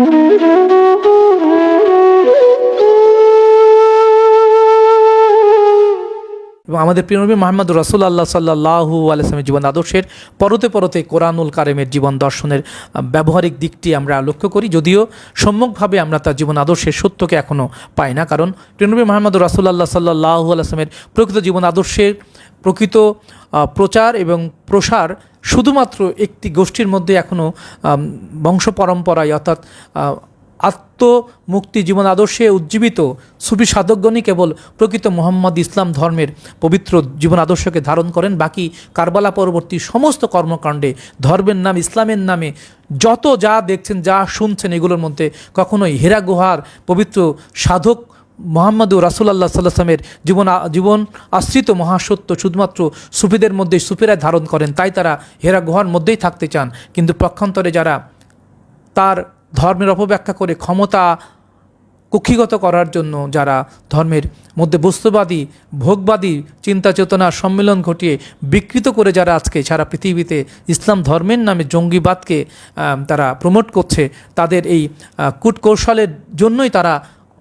Thank you. আমাদের প্রিয়নবী মোহাম্মদ রসুল আল্লাহ সাল্লাহু আলসালামের জীবন আদর্শের পরতে পরতে কোরআনুল কারেমের জীবন দর্শনের ব্যবহারিক দিকটি আমরা লক্ষ্য করি। যদিও সম্যকভাবে আমরা তার জীবন আদর্শের সত্যকে এখনও পাই না, কারণ প্রিয়নবী মোহাম্মদ রসুল আল্লাহ সাল্লাহু আলসালামের প্রকৃত জীবন আদর্শের প্রকৃত প্রচার এবং প্রসার শুধুমাত্র একটি গোষ্ঠীর মধ্যে এখনও বংশ পরম্পরায় অর্থাৎ আত্মমুক্তি জীবন আদর্শে উজ্জীবিত সুফি সাধকগণই কেবল প্রকৃত মোহাম্মদ ইসলাম ধর্মের পবিত্র জীবন আদর্শকে ধারণ করেন, বাকি কারবালা পরবর্তী সমস্ত কর্মকাণ্ডে ধর্মের নাম, ইসলামের নামে যত যা দেখছেন, যা শুনছেন, এগুলোর মধ্যে কখনোই হেরা গুহার পবিত্র সাধক মোহাম্মদ রাসুলাল্লাহ সাল্লামের জীবন জীবন আশ্রিত মহাসত্য শুধুমাত্র সুফিদের মধ্যে সুফিরা ধারণ করেন, তাই তারা হেরা গুহার মধ্যেই থাকতে চান। কিন্তু পক্ষান্তরে যারা তার ধর্মের অপব্যাখ্যা করে ক্ষমতা কুক্ষিগত করার জন্য যারা ধর্মের মধ্যে বস্তুবাদী, ভোগবাদী চিন্তা চেতনা সম্মেলন ঘটিয়ে বিকৃত করে যারা আজকে সারা পৃথিবীতে ইসলাম ধর্মের নামে জঙ্গিবাদকে তারা প্রমোট করছে, তাদের এই কূটকৌশলের জন্যই তারা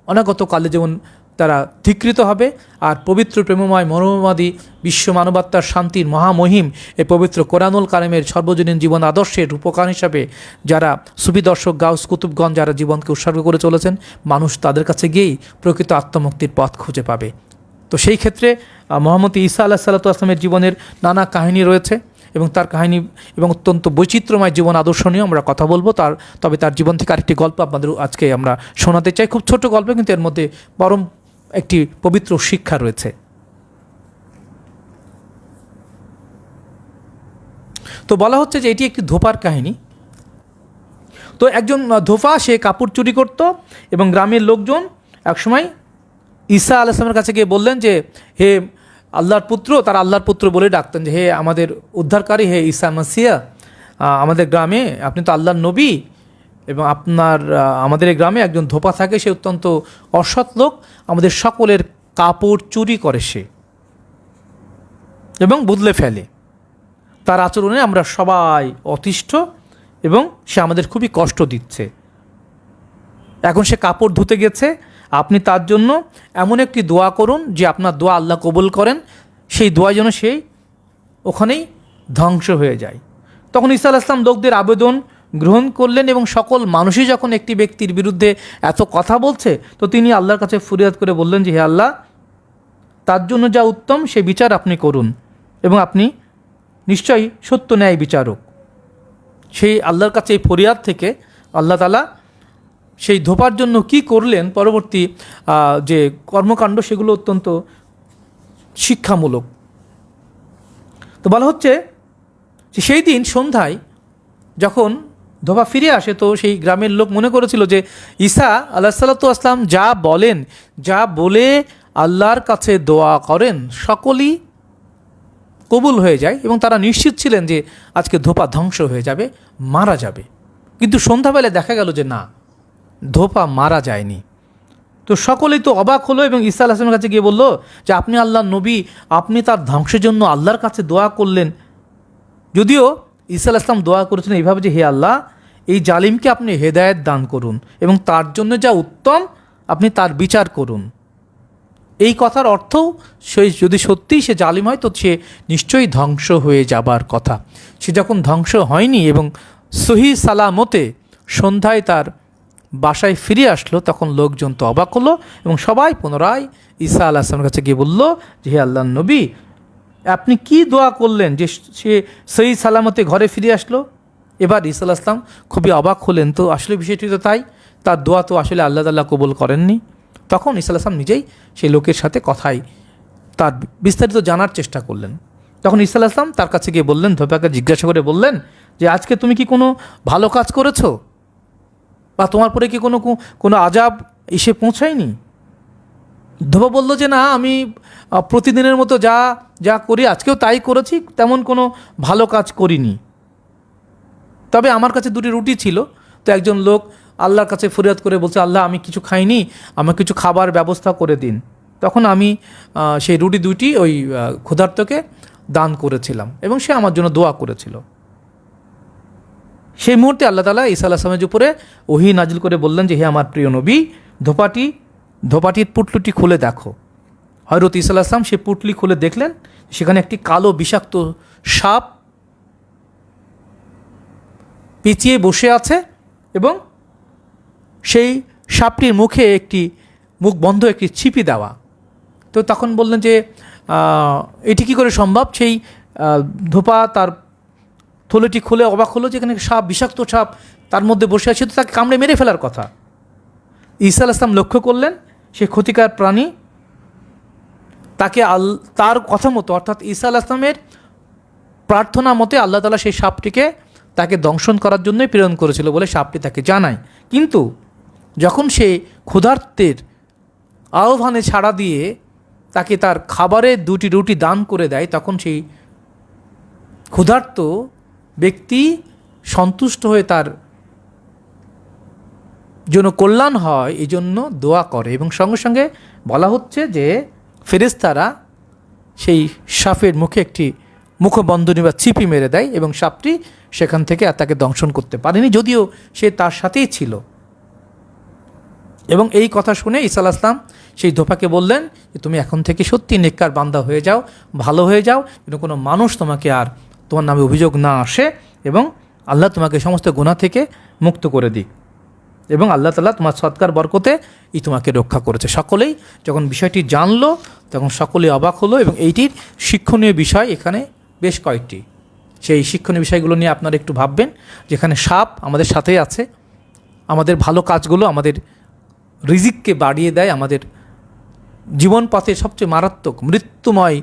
অনাগত কালে যেমন তারা ধিকৃত হবে। আর পবিত্র প্রেমময় মনোমাদি বিশ্ব মানবাত্মার শান্তির মহামহিম, এ পবিত্র কোরআনুল কালেমের সর্বজনীন জীবন আদর্শের রূপকার হিসাবে যারা সুফি দর্শক গাউস কুতুবগঞ্জ যারা জীবনকে উৎসর্গ করে চলেছেন, মানুষ তাদের কাছে গিয়েই প্রকৃত আত্মমুক্তির পথ খুঁজে পাবে। তো সেই ক্ষেত্রে মোহাম্মদ ঈসা আল্লাহ সাল্লাতু আসলামের জীবনের নানা কাহিনী রয়েছে এবং তার কাহিনী এবং অত্যন্ত বৈচিত্র্যময় জীবন আদর্শ নিয়েও আমরা কথা বলব। তার, তবে তার জীবন থেকে আরেকটি গল্প আপনাদের আজকে আমরা শোনাতে চাই। খুব ছোট গল্প, কিন্তু এর মধ্যে পরম একটি পবিত্র শিক্ষা রয়েছে। তো বলা হচ্ছে যে এটি একটি ধোপার কাহিনী। তো একজন ধোপা, সে কাপড় চুরি করত এবং গ্রামের লোকজন একসময় ঈসা আলাইসলামের কাছে গিয়ে বললেন যে, হে আল্লাহর পুত্র, তার আল্লাহর পুত্র বলে ডাকতেন যে, হে আমাদের উদ্ধারকারী, হে ঈসা মাসিয়া আমাদের গ্রামে আপনি তো আল্লাহর নবী এবং আপনার আমাদের গ্রামে একজন ধোপা থাকে, সে অত্যন্ত অসৎ লোক। আমাদের সকলের কাপড় চুরি করে সে এবং বদলে ফেলে। তার আচরণে আমরা সবাই অতিষ্ঠ এবং সে আমাদের খুবই কষ্ট দিচ্ছে। এখন সে কাপড় ধুতে গেছে। আপনি তার জন্য এমন একটি দোয়া করুন যে আপনার দোয়া আল্লাহ কবুল করেন। সেই দোয়া যেন সেই ওখানেই ধ্বংস হয়ে যায়। তখন ঈসা আলাহ ইসলাম লোকদের আবেদন গ্রহণ করলেন এবং সকল মানুষই যখন একটি ব্যক্তির বিরুদ্ধে এত কথা বলছে, তো তিনি আল্লাহর কাছে ফরিয়াদ করে বললেন যে, হে আল্লাহ, তার জন্য যা উত্তম, সে বিচার আপনি করুন এবং আপনি নিশ্চয়ই সত্য ন্যায় বিচারক। সেই আল্লাহর কাছে এই ফরিয়াদ থেকে আল্লাহ তালা সেই ধোপার জন্য কি করলেন? পরবর্তী যে কর্মকাণ্ড, সেগুলো অত্যন্ত শিক্ষামূলক। তো বলা হচ্ছে যে, সেই দিন সন্ধ্যায় যখন ধোপা ফিরে আসে। তো সেই গ্রামের লোক মনে করেছিল যে, ঈসা আল্লাহ সাল্লাতু আসলাম যা বলেন, যা বলে আল্লাহর কাছে দোয়া করেন, সকলেই কবুল হয়ে যায় এবং তারা নিশ্চিত ছিলেন যে আজকে ধোপা ধ্বংস হয়ে যাবে, মারা যাবে। কিন্তু সন্ধ্যাবেলায় দেখা গেল যে না, ধোপা মারা যায়নি। তো সকলেই তো অবাক হলো এবং ঈসা আলাহিসের কাছে গিয়ে বলল যে, আপনি আল্লাহর নবী, আপনি তার ধ্বংসের জন্য আল্লাহর কাছে দোয়া করলেন। যদিও ঈসা ইসলাম দোয়া করেছেন এইভাবে যে, হে আল্লাহ, এই জালিমকে আপনি হেদায়েত দান করুন এবং তার জন্য যা উত্তম আপনি তার বিচার করুন। এই কথার অর্থও সে যদি সত্যিই সে জালিম হয়, তো সে নিশ্চয়ই ধ্বংস হয়ে যাবার কথা। সে যখন ধ্বংস হয়নি এবং সহি সালামতে সন্ধ্যায় তার বাসায় ফিরে আসলো, তখন লোকজন তো অবাক হলো এবং সবাই পুনরায় ঈসা আল্লাহ আসলামের কাছে গিয়ে বলল যে, হে আল্লাহ নবী আপনি কি দোয়া করলেন যে সে সেই সালামতে ঘরে ফিরে আসলো? এবার আল্লাহ আসলাম খুবই অবাক হলেন। তো আসলে বিষয়টি তো তাই, তার দোয়া তো আসলে আল্লাহ তাল্লাহ কবুল করেননি। তখন আল্লাহ আসলাম নিজেই সেই লোকের সাথে কথাই, তার বিস্তারিত জানার চেষ্টা করলেন। তখন আল্লাহ আসলাম তার কাছে গিয়ে বললেন ধোপাকে জিজ্ঞাসা করে বললেন যে, আজকে তুমি কি কোনো ভালো কাজ করেছ? বা তোমার পরে কি কোনো কোনো আজাব এসে পৌঁছায়নি? ধোবা বলল যে, না, আমি প্রতিদিনের মতো যা যা করি, আজকেও তাই করেছি, তেমন কোনো ভালো কাজ করিনি। তবে আমার কাছে দুটি রুটি ছিল। তো একজন লোক আল্লাহর কাছে ফরিয়াদ করে বলছে, আল্লাহ, আমি কিছু খাইনি আমার কিছু খাবার ব্যবস্থা করে দিন। তখন আমি সেই রুটি দুইটি ওই ক্ষুধার্তকে দান করেছিলাম এবং সে আমার জন্য দোয়া করেছিল। সেই মুহূর্তে আল্লাহ তালা ঈসা আল্লাহ আসলামের উপরে ওহি নাজিল করে বললেন যে, হে আমার প্রিয় নবী, ধোপাটি ধোপাটির পুটলুটি খুলে দেখো। হয়রত আসলাম সেই পুটলি খুলে দেখলেন, সেখানে একটি কালো বিষাক্ত সাপ পিছিয়ে বসে আছে এবং সেই সাপটির মুখে একটি, মুখ বন্ধ, একটি ছিপি দেওয়া। তো তখন বললেন যে এটি কী করে সম্ভব? সেই ধোপা তার থলেটি খুলে অবাক হলো যেখানে সাপ, বিষাক্ত সাপ তার মধ্যে বসে আছে, তো তাকে কামড়ে মেরে ফেলার কথা। ঈসা আল লক্ষ্য করলেন সে ক্ষতিকার প্রাণী, তাকে আল, তার কথা মতো, অর্থাৎ ঈসা আল ইসলামের প্রার্থনা মতে আল্লাহ তালা সেই সাপটিকে তাকে দংশন করার জন্যই প্রেরণ করেছিল বলে সাপটি তাকে জানায়। কিন্তু যখন সে ক্ষুধার্তের আহ্বানে ছাড়া দিয়ে তাকে তার খাবারের দুটি রুটি দান করে দেয়, তখন সেই ক্ষুধার্ত ব্যক্তি সন্তুষ্ট হয়ে তার জন্য কল্যাণ হয় এই জন্য দোয়া করে। এবং সঙ্গে সঙ্গে বলা হচ্ছে যে ফেরেস্তারা সেই সাপের মুখে একটি মুখবন্ধনী বা চিপি মেরে দেয় এবং সাপটি সেখান থেকে আর তাকে দংশন করতে পারেনি, যদিও সে তার সাথেই ছিল। এবং এই কথা শুনে ঈসা আলাহ ইসলাম সেই ধোপাকে বললেন যে, তুমি এখন থেকে সত্যি নেককার বান্দা হয়ে যাও, ভালো হয়ে যাও, যেন কোনো মানুষ তোমাকে আর তোমার নামে অভিযোগ না আসে এবং আল্লাহ তোমাকে সমস্ত গুণা থেকে মুক্ত করে দিক। এবং আল্লাহ তালা তোমার সৎকার বরকতে এই তোমাকে রক্ষা করেছে। সকলেই যখন বিষয়টি জানলো, তখন সকলে অবাক হলো এবং এইটির শিক্ষণীয় বিষয় এখানে বেশ কয়েকটি। সেই শিক্ষণীয় বিষয়গুলো নিয়ে আপনারা একটু ভাববেন, যেখানে সাপ আমাদের সাথেই আছে, আমাদের ভালো কাজগুলো আমাদের রিজিককে বাড়িয়ে দেয়, আমাদের জীবন পথে সবচেয়ে মারাত্মক, মৃত্যুময়,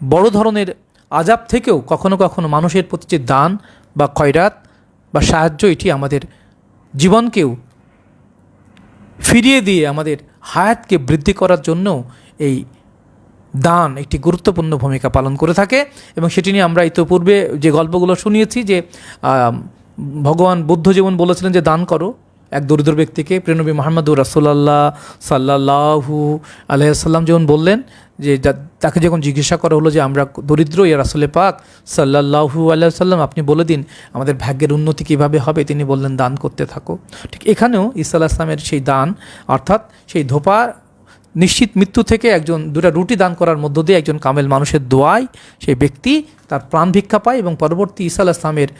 বড় ধরনের আজাব থেকেও কখনো কখনো মানুষের প্রতি যে দান বা খয়রাত বা সাহায্য, এটি আমাদের জীবনকেও ফিরিয়ে দিয়ে আমাদের হায়াতকে বৃদ্ধি করার জন্য এই দান একটি গুরুত্বপূর্ণ ভূমিকা পালন করে থাকে এবং সেটি নিয়ে আমরা ইতোপূর্বে যে গল্পগুলো শুনিয়েছি যে ভগবান বুদ্ধ যেমন বলেছিলেন যে, দান করো এক দরিদ্র ব্যক্তিকে প্রেনবী মোহাম্মদুর রাসুল্লাহ সাল্লাহু আলহাম যেমন বললেন যে তাকে যখন জিজ্ঞাসা করা হলো যে আমরা দরিদ্র, ইয়া রাসুলে পাক সাল্লাহু আল্লাহ সাল্লাম আপনি বলে দিন আমাদের ভাগ্যের উন্নতি কীভাবে হবে? তিনি বললেন, দান করতে থাকো। ঠিক এখানেও ইসা সেই দান, অর্থাৎ সেই ধোপা, নিশ্চিত মৃত্যু থেকে একজন দুটা রুটি দান করার মধ্য দিয়ে একজন কামেল মানুষের দোয়ায় সেই ব্যক্তি তার প্রাণ ভিক্ষা পায় এবং পরবর্তী ঈসা আলাহ ইসলামের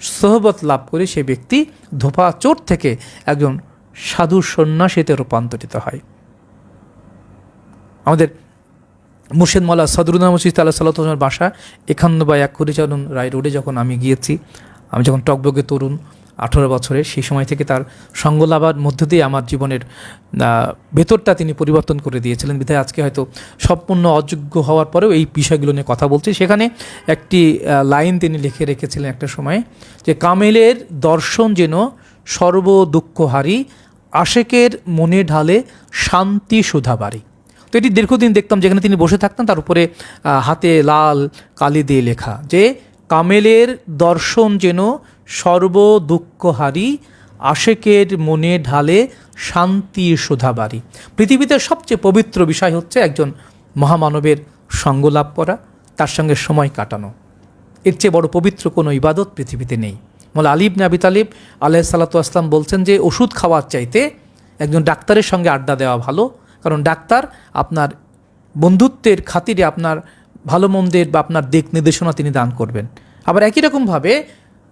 সহবত লাভ করে সে ব্যক্তি ধোপা চোর থেকে একজন সাধু সন্ন্যাসীতে রূপান্তরিত হয়। আমাদের মুর্শিদ মালা সদরুদ্দিন মসজিদ আল্লাহ সাল্লাহ বাসা একান্ন বা এক হরিচরণ রায় রোডে যখন আমি গিয়েছি, আমি যখন টকবগে তরুণ আঠেরো বছরে সেই সময় থেকে তার সঙ্গ লাভার মধ্য দিয়ে আমার জীবনের ভেতরটা তিনি পরিবর্তন করে দিয়েছিলেন। বিধায় আজকে হয়তো সম্পূর্ণ অযোগ্য হওয়ার পরেও এই বিষয়গুলো নিয়ে কথা বলছি। সেখানে একটি লাইন তিনি লিখে রেখেছিলেন একটা সময় যে, কামেলের দর্শন যেন সর্ব দুঃখহারী আশেকের মনে ঢালে শান্তি সুধাবাড়ি তো এটি দীর্ঘদিন দেখতাম যেখানে তিনি বসে থাকতেন, তার উপরে হাতে লাল কালি দিয়ে লেখা যে, কামেলের দর্শন যেন সর্ব দুঃখহারী আশেকের মনে ঢালে শান্তি শোধাবাড়ি পৃথিবীতে সবচেয়ে পবিত্র বিষয় হচ্ছে একজন মহামানবের সঙ্গ লাভ করা, তার সঙ্গে সময় কাটানো। এর চেয়ে বড় পবিত্র কোনো ইবাদত পৃথিবীতে নেই। মোলা আলিব নাবি তালিব আলাহ সাল্লাতু আসলাম বলছেন যে, ওষুধ খাওয়ার চাইতে একজন ডাক্তারের সঙ্গে আড্ডা দেওয়া ভালো, কারণ ডাক্তার আপনার বন্ধুত্বের খাতিরে আপনার ভালো মন্দের বা আপনার দিক নির্দেশনা তিনি দান করবেন। আবার একই রকমভাবে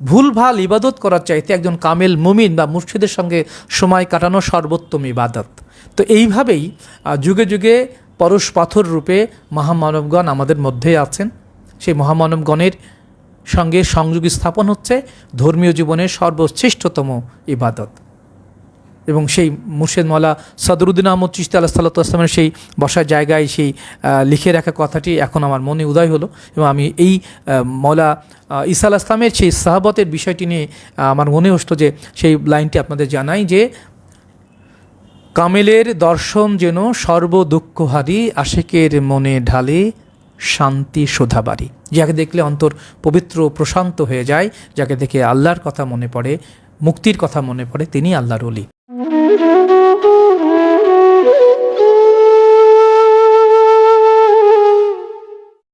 ভুলভাল ইবাদত করার চাইতে একজন কামেল মুমিন বা মুর্শিদের সঙ্গে সময় কাটানো সর্বোত্তম ইবাদত। তো এইভাবেই যুগে যুগে পরশ পাথর রূপে মহামানবগণ আমাদের মধ্যে আছেন। সেই মহামানবগণের সঙ্গে সংযোগ স্থাপন হচ্ছে ধর্মীয় জীবনের সর্বশ্রেষ্ঠতম ইবাদত। এবং সেই মুর্শেদ মৌলা সদরুদ্দিন আহমদ চিস্তি আল্লাহ সাল্লাহ আসলামের সেই বসার জায়গায় সেই লিখে রাখা কথাটি এখন আমার মনে উদয় হলো এবং আমি এই মৌলা ঈসা আল আসলামের সেই সাহাবতের বিষয়টি নিয়ে আমার মনে হতো যে সেই লাইনটি আপনাদের জানাই যে, কামেলের দর্শন যেন সর্ব দুঃখহারী আশেকের মনে ঢালে শান্তি শোধাবাড়ি যাকে দেখলে অন্তর পবিত্র প্রশান্ত হয়ে যায়, যাকে দেখে আল্লাহর কথা মনে পড়ে, মুক্তির কথা মনে পড়ে, তিনি আল্লাহর অলি Thank you.